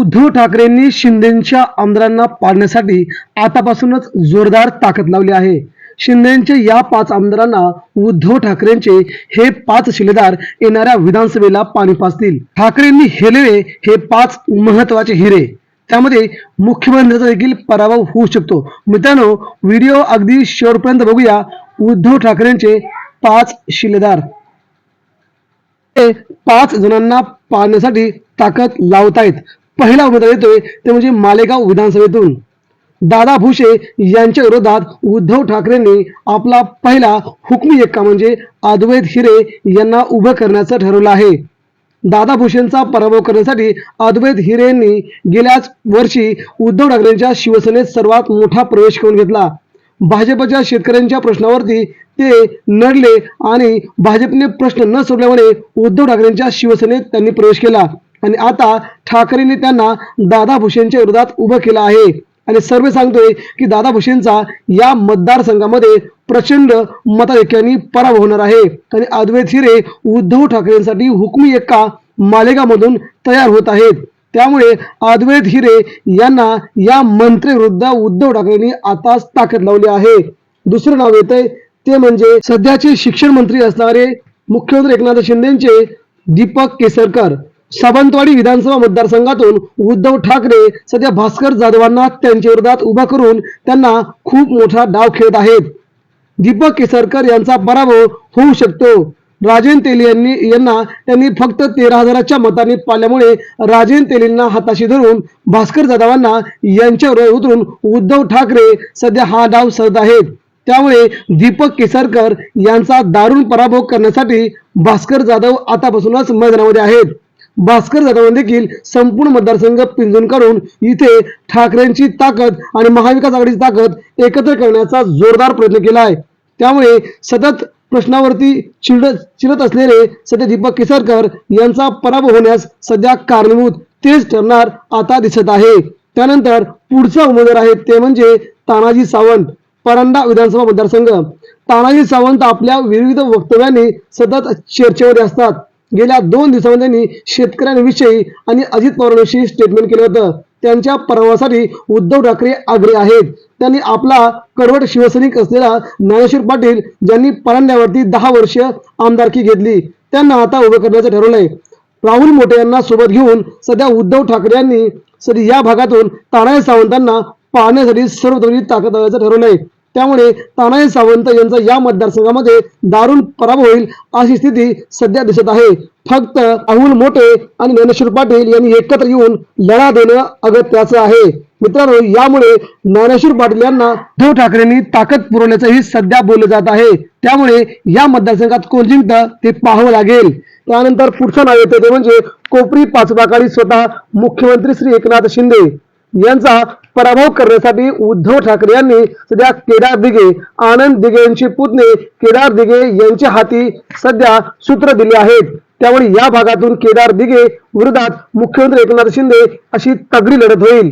उद्धव ठाकरेंनी शिंदेच्या आमदारांना पाडण्यासाठी आतापासूनच जोरदार ताकद लावली आहे. शिंदेचे या पाच आमदारांना उद्धव ठाकरेंचे हे पाच शिलेदार येणाऱ्या विधानसभेला पाणी पाचतील ठाकरेंनी हेलेले हे पाच महत्त्वाचे हिरे. त्यामध्ये मुख्यमंत्र्यांचा देखील पराभव होऊ शकतो. मित्रांनो व्हिडिओ अगदी शेवटपर्यंत बघूया. उद्धव ठाकरेंचे पाच शिलेदार. पाच जणांना पाळण्यासाठी ताकद लावतायत. पहिला उमेदवार येतोय ते म्हणजे मालेगाव विधानसभेतून. दादा भुसे यांच्या विरोधात उद्धव ठाकरेंनी आपला पहिला हुकमी एक्का म्हणजे अद्वैत हिरे यांना उभं करण्याचं ठरवलं आहे. दादा भुसेंचा पराभव करण्यासाठी अद्वैत हिरे यांनी गेल्याच वर्षी उद्धव ठाकरेंच्या शिवसेनेत सर्वात मोठा प्रवेश करून घेतला. भाजपच्या शेतकऱ्यांच्या प्रश्नावरती ते नडले आणि भाजपने प्रश्न न सोडल्यामुळे उद्धव ठाकरेंच्या शिवसेनेत त्यांनी प्रवेश केला. आणि आता ठाकरेंनी त्यांना दादा भुसेंच्या विरोधात उभं केलं आहे. आणि सर्व सांगतोय की दादा भुसेंचा या मतदारसंघामध्ये प्रचंड मताधिक्याने पराभव होणार आहे. आणि अद्वैत हिरे उद्धव ठाकरेंसाठी हुकमी एक्का मालेगावमधून तयार होत आहेत. त्यामुळे अद्वैत हिरे यांना या मंत्रीविरुद्ध उद्धव ठाकरेंनी आताच ताकद लावली आहे. दुसरं नाव येतंय ते म्हणजे सध्याचे शिक्षण मंत्री असणारे मुख्यमंत्री एकनाथ शिंदेचे दीपक केसरकर. सावंतवाडी विधानसभा मतदारसंघातून उद्धव ठाकरे सध्या भास्कर जाधवांना त्यांच्या विरोधात उभा करून त्यांना खूप मोठा डाव खेळत आहेत. दीपक केसरकर यांचा पराभव होऊ शकतो. राजेन तेली यांनी यांना त्यांनी फक्त तेरा हजाराच्या मताने पाल्यामुळे राजेन तेलींना हाताशी धरून भास्कर जाधवांना यांच्यावर उतरून उद्धव ठाकरे सध्या हा डाव सरत आहेत. त्यामुळे दीपक केसरकर यांचा दारुण पराभव करण्यासाठी भास्कर जाधव आतापासूनच मैदानामध्ये आहेत. भास्कर जाधव देखील संपूर्ण मतदारसंघ पिंजून काढून इथे ठाकरेंची ताकद आणि महाविकास आघाडीची ताकद एकत्र करण्याचा जोरदार प्रयत्न केला आहे. त्यामुळे सतत प्रश्नावरती चिडत चिडत असलेले सध्या दीपक केसरकर यांचा पराभव होण्यास सध्या कारणीभूत तेच ठरणार आता दिसत आहे. त्यानंतर पुढचा उमेदवार आहे ते म्हणजे तानाजी सावंत परांडा विधानसभा मतदारसंघ. तानाजी सावंत आपल्या विविध वक्तव्यांनी सतत चर्चेमध्ये असतात. गेल्या दोन दिवसांमध्ये त्यांनी शेतकऱ्यांविषयी आणि अजित पवारांविषयी स्टेटमेंट केलं होतं. त्यांच्या पराभवासाठी उद्धव ठाकरे आग्रे आहेत. त्यांनी आपला कडवट शिवसैनिक असलेला ज्ञानेश्वर पाटील ज्यांनी परांड्यावरती दहा वर्ष आमदारकी घेतली त्यांना आता उभं करण्याचं ठरवलंय. राहुल मोठे यांना सोबत घेऊन सध्या उद्धव ठाकरे यांनी सध्या या भागातून तानाजी सावंतांना पाहण्यासाठी सर्वतरी ताकद लावायचं ठरवलंय. त्यामुळे तानाजी सावंत यांचा या मतदारसंघामध्ये दारुण पराभव होईल अशी स्थिती सध्या दिसत आहे. फक्त अहुल मोठे आणि ज्ञानेश्वर पाटील यांनी एकत्र येऊन लढा देणं अगत्याचं आहे. मित्रांनो यामुळे ज्ञानेश्वर पाटील यांना उद्धव ठाकरेंनी ताकद पुरवल्याचंही सध्या बोललं जात आहे. त्यामुळे या मतदारसंघात कोण जिंकतं ते पाहावं लागेल. त्यानंतर पुढचं नाव येतं ते म्हणजे कोपरी पाचबाकाळी स्वतः मुख्यमंत्री श्री एकनाथ शिंदे. यांचा पराभव करण्यासाठी उद्धव ठाकरे यांनी सध्या केदार दिघे आनंद दिघे यांची पुतणे केदार दिघे यांच्या हाती सध्या सूत्र दिली आहेत. त्यामुळे या भागातून केदार दिघे विरोधात मुख्यमंत्री एकनाथ शिंदे अशी तगडी लढत होईल.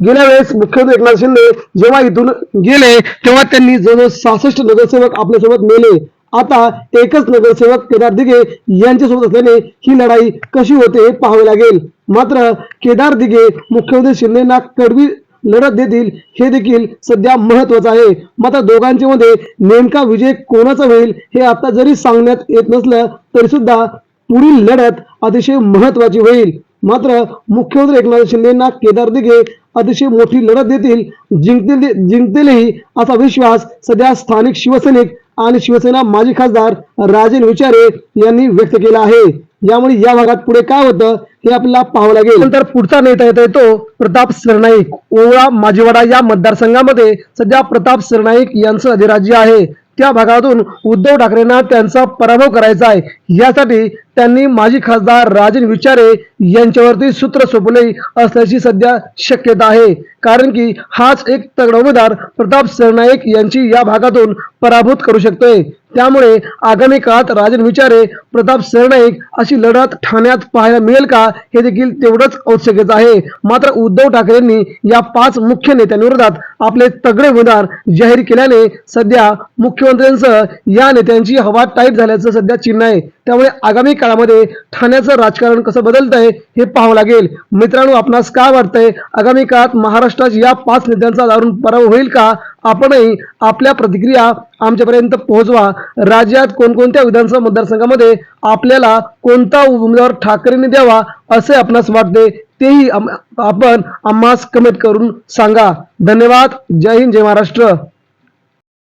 गेल्या वेळेस मुख्यमंत्री एकनाथ शिंदे जेव्हा इथून गेले तेव्हा त्यांनी जवळजवळ सहासष्ट नगरसेवक आपल्यासोबत नेले आता एकच नगरसेवक केदार दिघे यांच्यासोबत असल्याने ही लढाई कशी होते हे पाहावे लागेल. मात्र केदार दिघे मुख्यमंत्री शिंदेना कडवी लढत देतील हे देखील सध्या महत्वाचं आहे. मात्र दोघांच्या मध्ये नेमका विजय कोणाचा होईल हे आता जरी सांगण्यात येत नसलं तरी सुद्धा पुढील लढत अतिशय महत्वाची होईल. मात्र मुख्यमंत्री एकनाथ शिंदेना केदार दिघे अतिशय मोठी लढत देतील जिंकतील जिंकतीलही असा विश्वास सध्या स्थानिक शिवसैनिक आणि शिवसेना माजी खासदार राजेन विचारे यांनी व्यक्त केला आहे. यामुळे या भागात पुढे काय होतं हे आपल्याला पाहावं लागेल. नंतर पुढचा नेता येता येतो प्रताप सरनाईक. ओवळा माजीवाडा या मतदारसंघामध्ये सध्या प्रताप सरनाईक यांचं अधिराज्य आहे. त्या भागातून उद्धव ठाकरेंना त्यांचा पराभव करायचा आहे. यासाठी त्यांनी माजी खासदार राजन विचारे यांच्यावरती सूत्र सोपले असल्याची सध्या शक्यता आहे. कारण की हाच एक तगडा उमेदवार प्रताप सरनाईक यांची या भागातून पराभूत करू शकतोय. त्यामुळे आगामी काळात राजन विचारे प्रताप सरनाईक अशी लढत ठाण्यात पाहायला मिळेल का हे देखील तेवढंच औत्सुक्याचं आहे. मात्र उद्धव ठाकरेंनी या पाच मुख्य नेत्यांविरोधात आपले तगडे उमेदवार जाहीर केल्याने सध्या मुख्यमंत्र्यांसह या नेत्यांची हवा टाईट झाल्याचं सध्या चिन्ह आहे. त्यामुळे आगामी काळामध्ये ठाण्याचं राजकारण कसं बदलतंय हे पाहावं लागेल. मित्रांनो आपणास काय वाटतंय? आगामी काळात महाराष्ट्रात या पाच नेत्यांचा दारुण पराभव होईल का? आपणही आपल्या प्रतिक्रिया आमच्यापर्यंत पोहोचवा. राज्यात कोणकोणत्या विधानसभा मतदारसंघामध्ये आपल्याला कोणता उमेदवार ठाकरेंनी द्यावा असे आपणास वाटते तेही आपण आम्हास कमेंट करून सांगा. धन्यवाद. जय हिंद जय महाराष्ट्र.